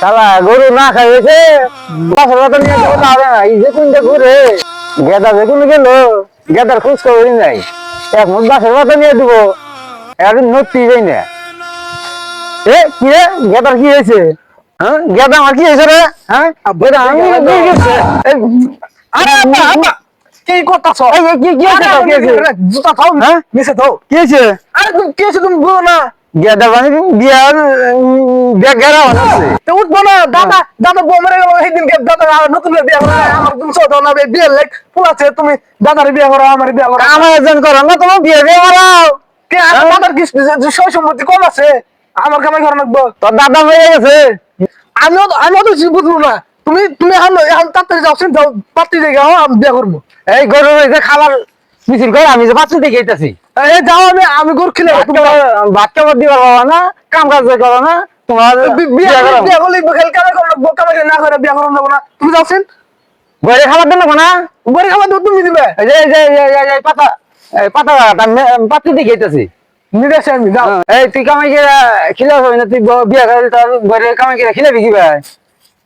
শালা গরু না খাইছে বাসা বাতা নিয়ে যাব না এই যে কোনটা ঘুরে? গেদা যে কোন গেল গেদার খোঁজ খবরই নাই। এক মুঠ নিয়ে দিব আর নতি যাই না। এ কি রে? গেদার কি হয়েছে? হ্যাঁ? গেদা আমার কি হয়েছে রে? হ্যাঁ? গেদা আমি আরে আব্বা আব্বা কি করতাছ? এই, কি কি হয়েছে? জুতা খাও হ্যাঁ? নিচে দাও কি হয়েছে? আরে তুমি কি হয়েছে তুমি বলো না। গেদা বিয়ার বিয়া গেরা আছে তো উঠবো না দাদা দাদা গেল নতুন বিয়ে করো আমার তুমি ছোট না বিয়ে লেখ পোলাছে তুমি দাদার বিয়ে করো আমার বিয়ে করো আমার একজন করো না তোমার বিয়ে দিয়ে মারাও কে দাদার কি সয় সম্পত্তি কম আছে? আমার কামাই ঘর রাখব তোর দাদা হয়ে গেছে। আমিও তো- আমিও তো কিছু না। তুমি তুমি এখন এখন তাড়াতাড়ি যাও পাত্রী আমি বিয়ে করব। এই গরু খাবার মিছিল করে আমি যে বাচ্চা দেখে যেতেছি যাও আমি আমি গরু খেলে তোমার বাচ্চা বাদ দিবার না কাম কাজ করো না তোমার বিয়ে বিয়ে করো বিয়ে করলে খেল করো কামাই না করে বিয়ে করো না। তুমি বইরে খাবার দেন না? খাবার দেবো তুমি দিবে। এই যে এই পাতা পাতা পাত্র দেখে যেতেছি আসি আমি যাও। এই তুই কামাই করে খিলাস হবে না তুই বিয়ে করে তোর বইরে কামাই করে খিলাবি কি ভাই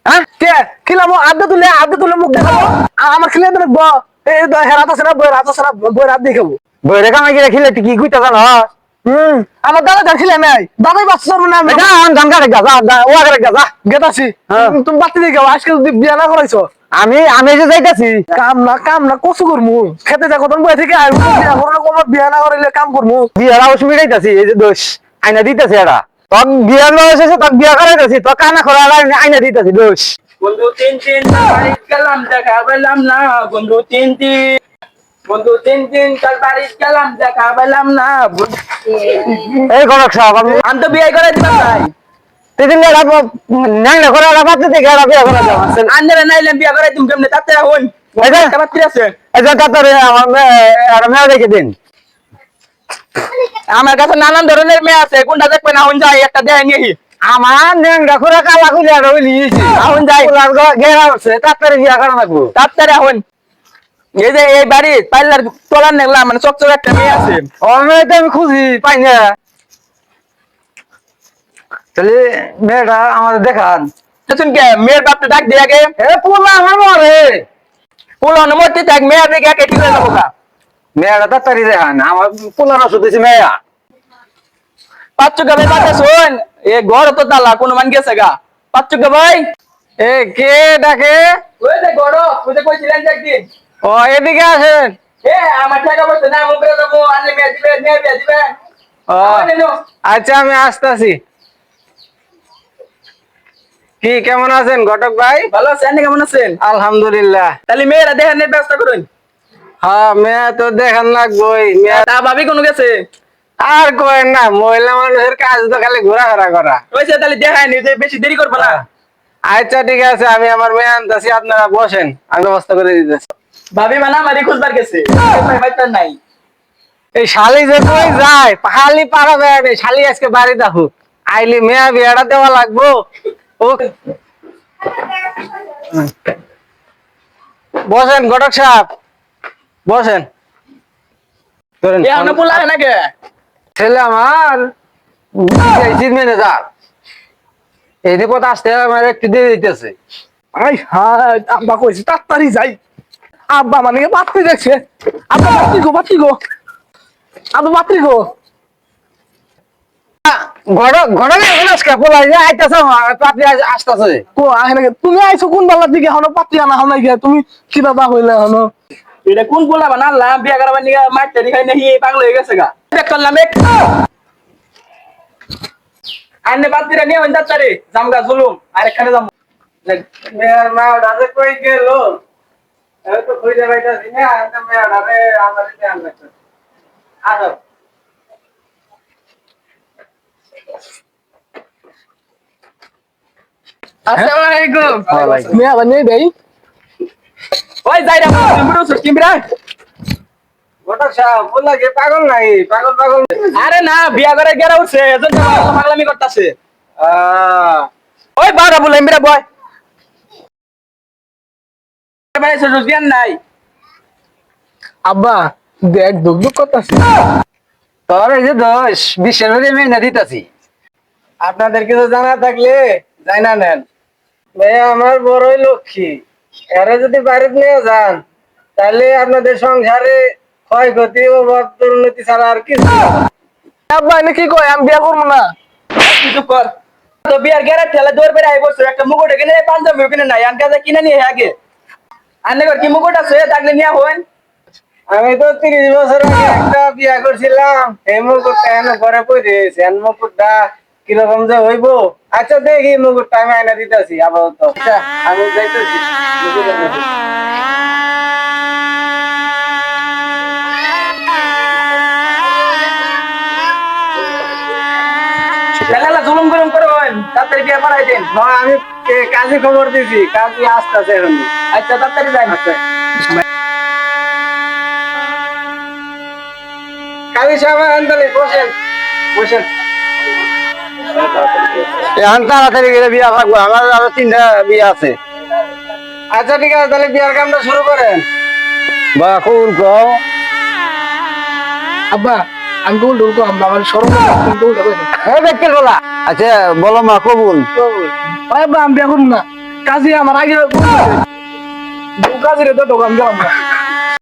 হ্যাঁ? কে? খিলামো আদ্য তুলে আদ্য তুলে মুখ দেখাবো। আমার খিলে দেবে এই তো হেরাত আছে না? বই রাত আছে না? বই রাত দেখাবো বইরে কামাই করে খিলে কি কইতা জানো? হুম আমার দাদা যা নাই। দাদাই বাচ্চা না আমি। এটা ধান কাটে গা যা ও আগে গা গেতাছি। তুমি বাতি দেখাও আজকে যদি বিয়া না করাইছো। আমি আমি যে যাইতাছি। কাম না কাম না কসু করমু। খেতে যা কতন বই থেকে আইবো। বিয়া বিয়া না করাইলে কাম করমু। বিয়ার অসুবিধা যাইতাছি এই যে দোষ আইনা দিতেছি এটা তোর বিয়ার বয়স আছে তোর বিয়া করাইতেছি তোর কানা করা আইনা দিতেছি দোষ। বন্ধু তিন তিন বাড়িতে গেলাম দেখা পেলাম না। বন্ধু তিন তিন বন্ধু তিন তিন কাল বাড়িতে গেলাম দেখা পেলাম না। এই গরক সাহেব আমি তো বিয়ে করে দিলাম ভাই। তেদিন এটা ন্যাংরা করে বিয়া আন্দারে নাইলাম বিয়ে করে তুমি কেমনে? তাতে হন দিন। আমার কাছে নানান ধরনের মেয়ে আছে কোনটা দেখবে না হন যাই একটা দেয় নিয়ে আমার ন্যাংরা করে কালা খুলে আর ওই লিয়েছি এখন যাই। গেরা উঠছে তাড়াতাড়ি বিয়া করা লাগবো। তাতে হন এই যে এই বাড়ি পাইলার তোলার নেগলা মানে চকচক একটা মেয়ে আছে। তো আমি খুঁজি পাই না। তাহলে মেয়েটা আমাদের দেখান। শুন কে মেয়ের বাপটা ডাক দিয়ে আগে? এ পুলা আমার মরে। পুলো মরতে থাক মেয়ে দেখে একে ঠিক যাব মেয়েটা তাড়াতাড়ি দেখান আমার পুলার ওষুধ দিয়েছে মেয়া। পাঁচশো কে ভাই বাতা শোন। এ ঘর তো তালা কোনো মান গেছে গা। পাঁচশো কে ভাই। এ কে ডাকে ওই যে ঘর ওই যে কইছিলেন যে একদিন। ও এদিকে আসেন। এ আমার টাকা পয়সা না মুখে দেবো আনলে মেয়ে দিবে মেয়ে বিয়ে দিবে। আচ্ছা আমি আসতেছি। কি কেমন আছেন ঘটক ভাই? ভালো আছেন কেমন আছেন? আলহামদুলিল্লাহ। তাহলে মেয়েরা দেখানোর ব্যবস্থা করুন। হ্যাঁ মেয়ে তো দেখান লাগবই মেয়ে তা ভাবি কোনো গেছে? আর কয়েন না মহিলা মানুষের কাজ তো খালি ঘোরাফেরা করা। ওইসে তাহলে দেখায় নি যে বেশি দেরি করব না। আচ্ছা ঠিক আছে আমি আমার মেয়ে আনতেছি আপনারা বসেন আমি ব্যবস্থা করে দিতেছি। ভাবি মানে আমারই খুঁজবার গেছে। নাই। এই শালি যে তুই যায় খালি পারা বেড়া নেই শালি আজকে বাড়ি দেখো। আইলি মেয়া বিয়াটা দেওয়া লাগবো। ও। বসেন ঘটক সাহেব। বসেন। ধরেন আমরা। ছেলে আমার ম্যানেজার এই রিপোর্ট আসতে আমার একটু দিয়ে দিতেছে আই হাই আব্বা কইছে তাড়াতাড়ি যাই। আব্বা মানে কি দেখছে। আব্বা বাত্রি গো বাত্রি গো। আব্বা বাত্রি গো। তুমি আইছো কোন বেলার দিকে? হনো পাত্রি আনা হনো গিয়া তুমি কি দাদা হইলে হনো এটা কোন পোলা বানালাম? বিয়া করাবার নিয়ে মারতে দেখাই নাকি পাগল হয়ে গেছে গা। দেখ করলাম এক আন্নে বাতিরা নিয়ে হইন যাত্রারে জামগা জুলুম আর এখানে যাম। মেয়ের মা ডাকে কই গেল? এই তো খুঁজে পাইতাছি না আমি মেয়ের আমার আসো আসসালামু আলাইকুম। মেয়ে নেই দেই ওই যাই রে বুড়ো সুস কিমরা ঘটক সাহেব বললা কি পাগল নাই পাগল পাগল আরে না বিয়া করে গেরা উঠছে এজন পাগলামি করতেছে। ওই বাড়া বলে মেরা বয়। সুস জ্ঞান নাই। আব্বা দেখ দুক দুক করতাছি। তোর এই যে দোষ বিশ্বের মেয়ে না দিতাছি। আপনাদের কিছু জানা থাকলে তাই না নেন। ভাইয়া আমার বড়ই লক্ষ্মী। এরা যদি বাড়িতে নিয়ে যান তাহলে আপনাদের সংসারে ক্ষয়ক্ষতি ও দুর্নীতি ছাড়া আর কিছু। আব্বা এনে কি কয় আমি বিয়া করব না। কিছু কর। তো বিয়ার গেরা ঠেলা দৌড় বেড়ে আই একটা মুকুট এখানে পাঞ্জাবি ওখানে নাই। আনকে যা কিনে নিয়ে আগে। আনে কর কি মুকুট আছে? থাকলে নিয়ে হইন আমি তো তিরিশ বছর আগে একটা বিয়া করছিলাম। এই মুকুটটা এনে ঘরে পড়ে রয়েছে মুকুটটা কীরকম যে হইব? আচ্ছা দেখি মুকুটটা আমি আয়না দিতেছি আপাতত। আচ্ছা, আমি যাইতেছি। মুকুট এনে দিই। ঠেলা জুলুম গরম করে তাড়াতাড়ি বিয়া পাঠাই দেন। হ্যাঁ আমি কাজে খবর দিছি কাজে আসতেছে এখন। আচ্ছা তাড়াতাড়ি যাই আচ্ছা কাজী সাহেব বসেন বসেন। এখন তাড়াতাড়ি গেলে বিয়া থাকব। আমার আরও তিনটা বিয়া আছে। আচ্ছা ঠিক আছে তাহলে বিয়ার কামটা শুরু করেন। বা কুল কও। আব্বা আমি উল্টো উল্টো আব্বা আমার সরম হ্যাঁ দেখতে বলা আচ্ছা বলো মা কবুল। আব্বা আমি বিয়া করব না কাজে আমার আগে কাজে রে তো দোকান আমরা